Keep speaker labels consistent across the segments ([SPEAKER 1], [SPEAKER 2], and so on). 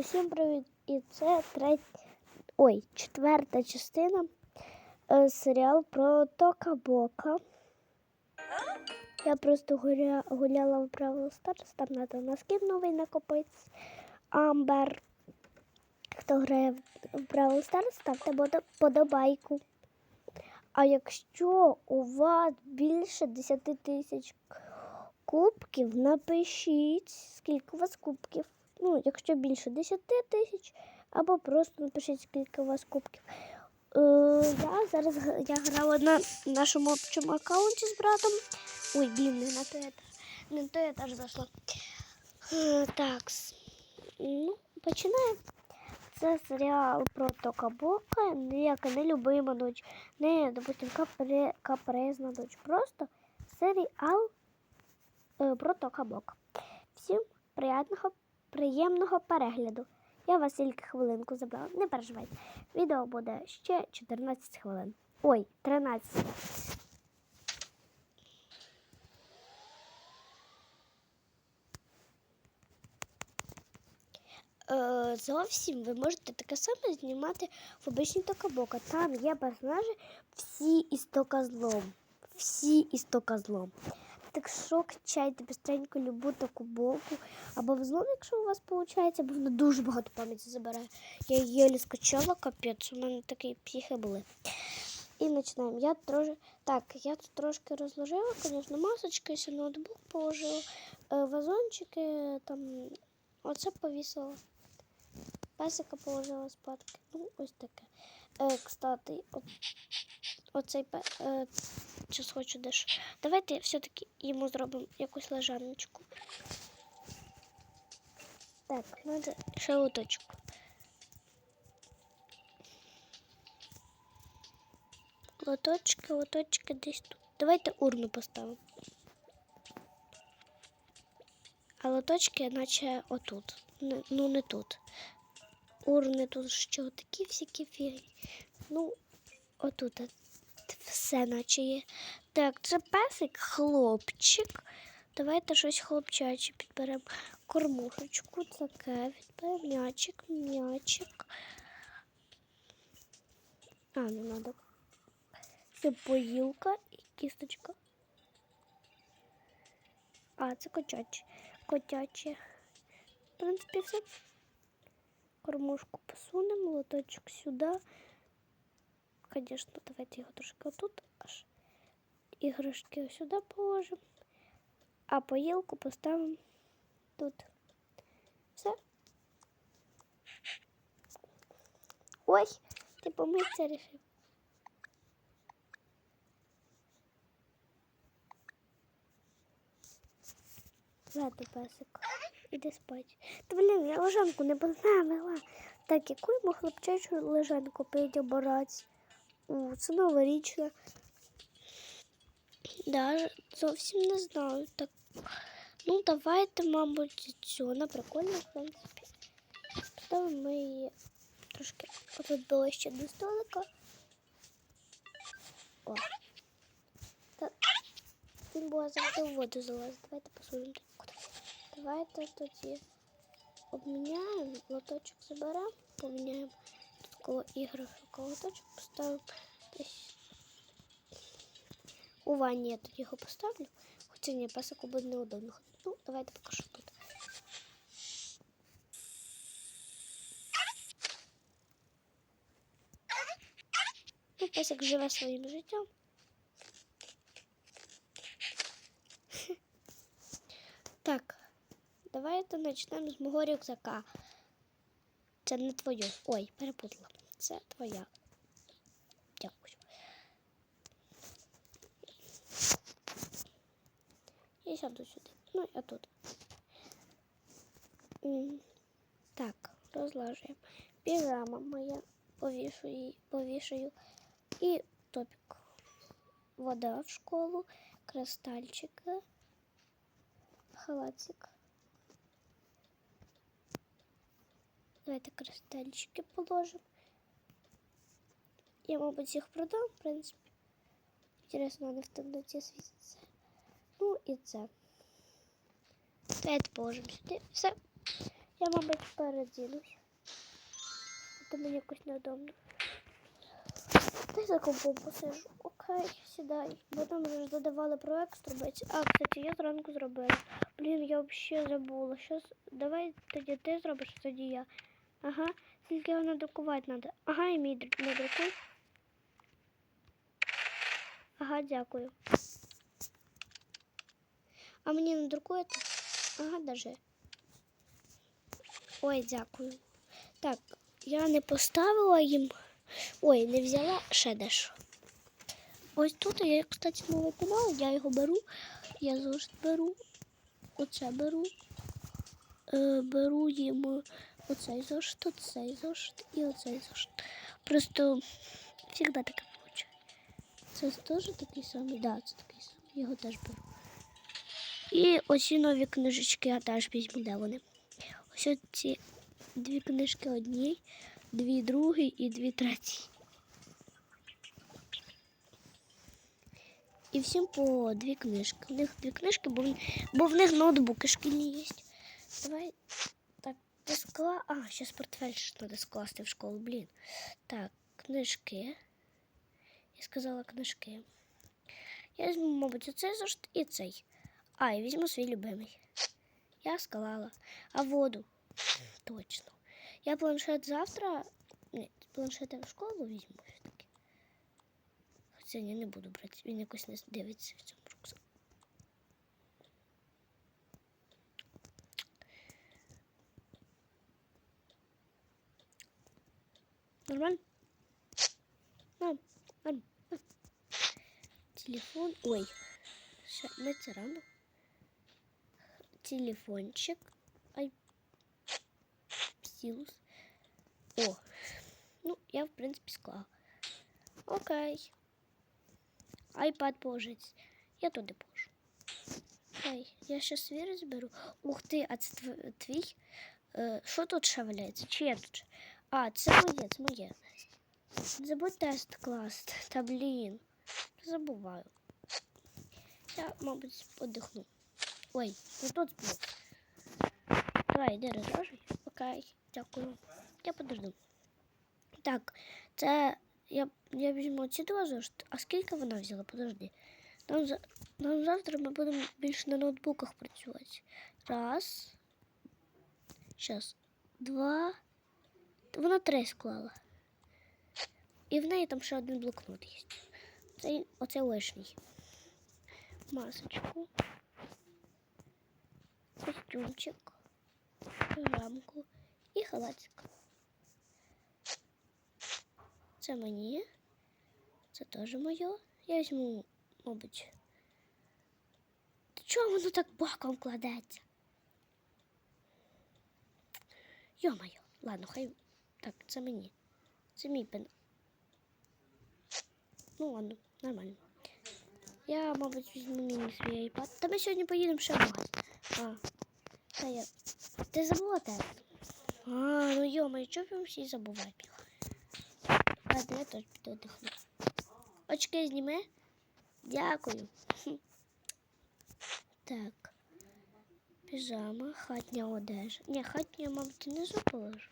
[SPEAKER 1] Усім привіт! І це третя, ой, четверта частина е, серіал про Тока Бока. Я просто гуля, гуляла в Бравл Старс, там треба на скін новий накопити. Амбер. Хто грає в Бравл Старс, ставте подобайку. А якщо у вас більше 10 тисяч кубків, напишіть, скільки у вас кубків. Ну, якщо більше 10 тисяч, або просто напишіть, скільки у вас кубків. Е, я зараз я грала на нашому общому аккаунті з братом. Ой, блін, не на той етаж. Не на той етаж зайшла. Е, так. Ну, починаємо. Це серіал про Токабока, ніяка не любима дочь, не, допустим, капре, капрезна дочь. Просто серіал е, про Токабок. Всім приятного, приємного перегляду. Я вас тільки хвилинку забрала. Не переживайте. Відео буде ще 14 хвилин. Ой, 13. Е, зовсім ви можете таке саме знімати в обичній Токабока. Там є персонажі всі із Токазлом. Всі із Токазлом. Так що качайте быстренько любу таку боку. Або взлом, якщо у вас виходить, бо воно дуже багато пам'яті забирає. Я її скачала, капець, у мене такі психи були. І починаємо. Я трошки... Так, я тут трошки розложила, звісно, масочки, ще ноутбук положила, е, вазончики, там, оце повісила. Песика положила спадки. Ну, ось таке. Е, кстати, о, оцей. Е, Щас хочу дещо. Давайте все-таки йому зробимо якусь лежаночку. Так, надо ще лоточку. Лоточки, лоточки десь тут. Давайте урну поставимо. А лоточки, наче отут. Ну, не тут. Урни тут що такі всякі фігні. Ну, отут все наче є. Так, це песик, хлопчик. Давайте щось хлопчаче підберемо. Кормушечку, таке, відберемо м'ячик, м'ячик. А, не треба. Це поїлка і кісточка. А, це котяче. Котяче. В принципі, все. Кормушку посунемо, лоточок сюди. Конечно, давайте його трошки отут аж. Іграшки ось сюди положимо. А поїлку поставимо тут. Все. Ой, ти помитися рішив. Ладно, песик, Іди спать. Та блін, я лежанку не поставила. Так, яку йому хлопчачу лежанку підібрати? У, це новорічна. Да, зовсім не знаю. Так. Ну, давайте, мабуть, цю. Вона прикольна, в принципі. Ставимо ми її трошки отут ближче до столика. О. Та він буде завжди в воду залазити. Давайте посунемо. Куди? Давайте тоді обміняємо, лоточок заберемо, поміняємо тут коло іграшок лоточок поставимо десь. У ванні я тут його поставлю. Хоча ні, песику буде неудобно ходити. Ну, давайте покажу тут. Ну, песик живе своїм життям. Так, давайте почнемо з мого рюкзака. Це не твоє. Ой, перепутала. Це твоя. Дякую. Я сяду сюди. Ну, я тут. Так, розложуємо. Піжама моя. Повішу її, повішаю. І топік. Вода в школу, кристальчики, халатик. Давайте кристальчики положимо. Я, мабуть, їх продам, в принципі. Інтересно, вони в темноті світяться. Ну і це. Давайте положимо сюди. Все. Я, мабуть, передінусь. А то мені якось неудобно. Та за компом посижу. Окей, сідай. Бо там вже ж додавали проект зробити. А, кстати, я зранку зробила. Блін, я взагалі забула. Щас... Давай тоді ти зробиш, тоді я. Ага, тільки його надрукувати треба. Ага, і мій дру- надрукуй. Ага, дякую. А мені надрукуєте? Ага, даже. Ой, дякую. Так, я не поставила їм. Ой, не взяла ще дещо. Ось тут я, кстати, новий канал, я його беру. Я зошит беру. Оце беру. Е, беру їм оцей зошит, оцей зошит і оцей зошит. Просто завжди таке виходить. Це теж такий самий, да, це такий самий. Його теж беру. І оці нові книжечки я теж візьму, де вони. Ось ці дві книжки одній, дві другій і дві третій. І всім по дві книжки. У них дві книжки, бо в, бо в них ноутбуки шкільні є. Давай скла. А, зараз портфель ж треба скласти в школу, блін. Так, книжки. Я сказала книжки. Я візьму, мабуть, оцей зошит і цей. А, і візьму свій любимий. Я склала. А воду? Точно. Я планшет завтра. Ні, планшет я в школу візьму все-таки. Хоча ні, не буду брати. Він якось не дивиться в цьому рюкзаку. Нормально? Норм, норм, норм. Телефон. Ой. Ще ми це рано. Телефончик. Ай. Стилус. О. Ну, я, в принципі, склала. Окей. Айпад положить. Я туди положу. Окей. Я ще свій розберу. Ух ти, а це тв- твій? Е, Що тут ще валяється? Чи я тут? А, це моє, це моє. Забудь тест класти. Та блін. Забуваю. Я, мабуть, подихну. Ой, ну тут сплю. Давай, йди розложуй. Окей, дякую. Я подожду. Так, це я, я візьму ці зошити. А скільки вона взяла? Подожди. Нам, нам завтра ми будемо більше на ноутбуках працювати. Раз. Щас. Два. Вона три склала. І в неї там ще один блокнот є. Це, оце лишній. Масочку. Костюмчик. Рамку і халатик. Це мені. Це теж моє. Я візьму, мабуть. Чого воно так боком кладеться? Йо-моє, ладно, хай. Так, це мені. Це мій пен. Ну ладно, нормально. Я, мабуть, візьму міні свій iPad. Та ми сьогодні поїдемо ще магазин. А, та я. Ти забула те? А, ну йо-моє, чого ви всі забуваєте? Ладно, я теж піду. Очки зніми. Дякую. Так. Піжама, хатня одежа. Ні, хатня, мабуть, не положу.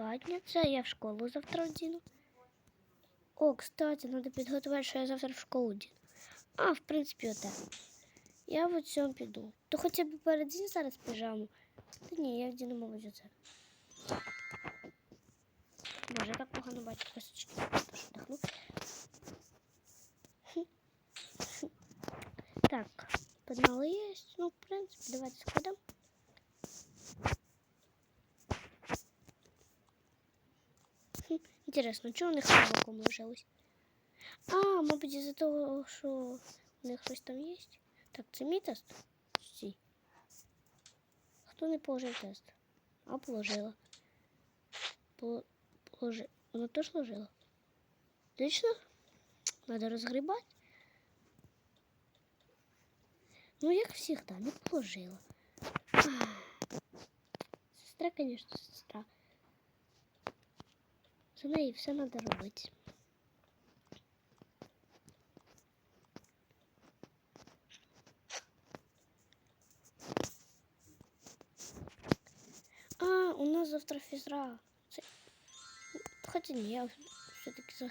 [SPEAKER 1] Хатня, це я в школу завтра одіну. О, кстати, треба підготувати, що я завтра в школу одіну. А, в принципі, оте. Я в цьому піду. То хоча б передінь зараз піжаму. Та ні, я вдіну, мабуть, оце. Боже, я так погано бачу косочки. Тож вдохну. Так, погнали є. Ну, в принципі, давайте сходимо. Інтересно, чого у них боком лежалось? А, мабуть, із-за того, що у них щось там є. Так, це мій тест? Стій. Хто не положив тест? А положила. По- Положи. Вона теж ложила? Точно? Надо розгрібати. Ну, як завжди, не положила. Ах. Сестра, конечно, сестра. За неї все треба робити. завтра фізра. Це... Хоча ні, я все-таки за...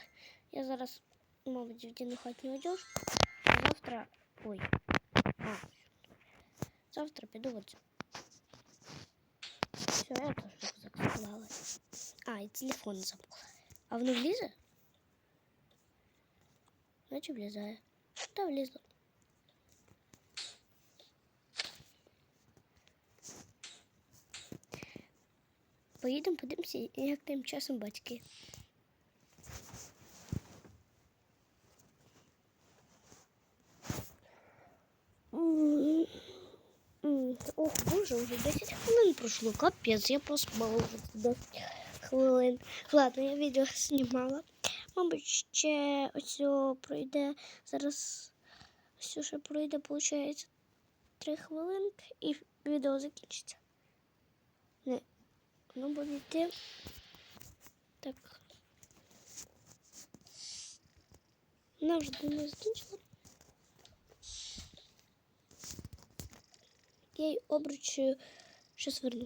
[SPEAKER 1] я зараз, мабуть, вдіну хатню одежку. А завтра. Ой. А. Завтра піду в оце. Все, я тоже рюкзак. А, и телефон забула. А воно влізе? Наче влізає. Та влізло. Поїдемо, подивимося, як тим часом батьки. Вже 10 хвилин пройшло. Капець, я проспала вже 10 хвилин. Ладно, я відео знімала. Мабуть, ще ось пройде зараз. Ось ще пройде, виходить, 3 хвилинки і відео закінчиться. Не, воно буде йти. Так. Вона вже не закінчила. Я її обручую, щось верну.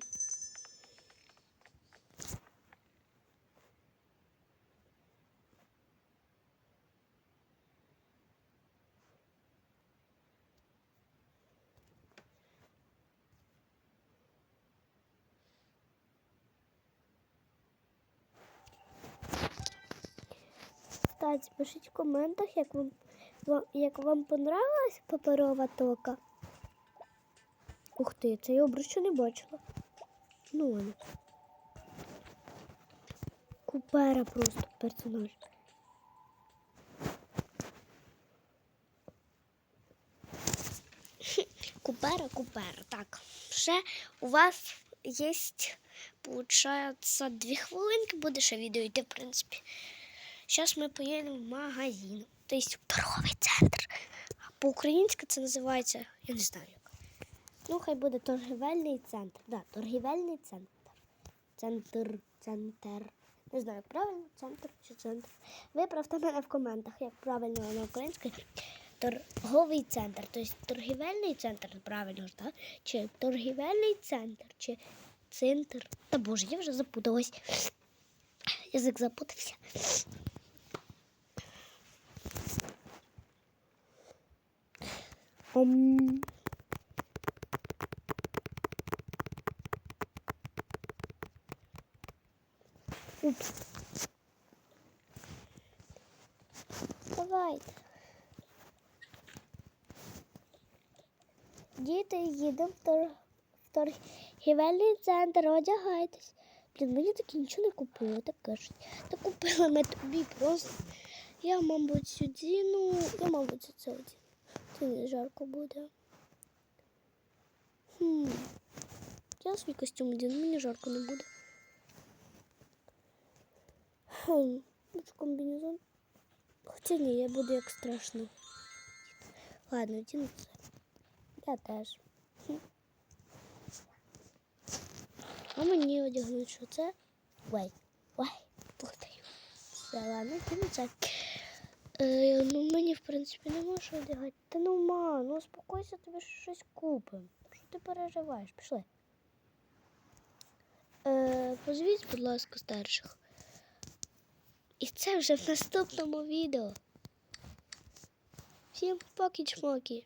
[SPEAKER 1] Кстати, пишіть в коментах, як вам як вам понравилась паперова тока. Ух ти, це я обручу не бачила. Ну ладно. Купера просто персонаж. Купера, купера. Так, ще у вас є, получается, дві хвилинки, буде ще відео йти, в принципі. Зараз ми поїдемо в магазин, тобто в торговий центр. По-українськи це називається, я не знаю. Ну, хай буде торгівельний центр. Да, торгівельний центр. Центр, центр. Не знаю, правильно, центр чи центр. Виправте мене в коментах, як правильно на українською. Торговий центр. Тобто торгівельний центр, правильно ж, так? Чи торгівельний центр, чи центр. Та боже, я вже запуталась. Язик запутався. Ом. Упс. Давайте. Діти, їдемо в, тор... торгівельний центр, одягайтесь. Блін, мені таки нічого не купили, так кажуть. Та купили ми тобі просто. Я, мабуть, сюди, ну, я, мабуть, це один. Це не жарко буде. Хм. Я свій костюм один, мені жарко не буде. Комбінезон. Хоча ні, я буду як страшно. Ладно, один це. Я теж. А мені одягнуть, що це? Ой, ой, плутаю. Все, ладно, це. Е, ну мені, в принципі, нема що одягати. Та ну ма, ну успокойся, тобі щось купимо. Що ти переживаєш? Пішли. Е, позвіть, будь ласка, старших. І це вже в наступному відео. Всім поки-чмоки.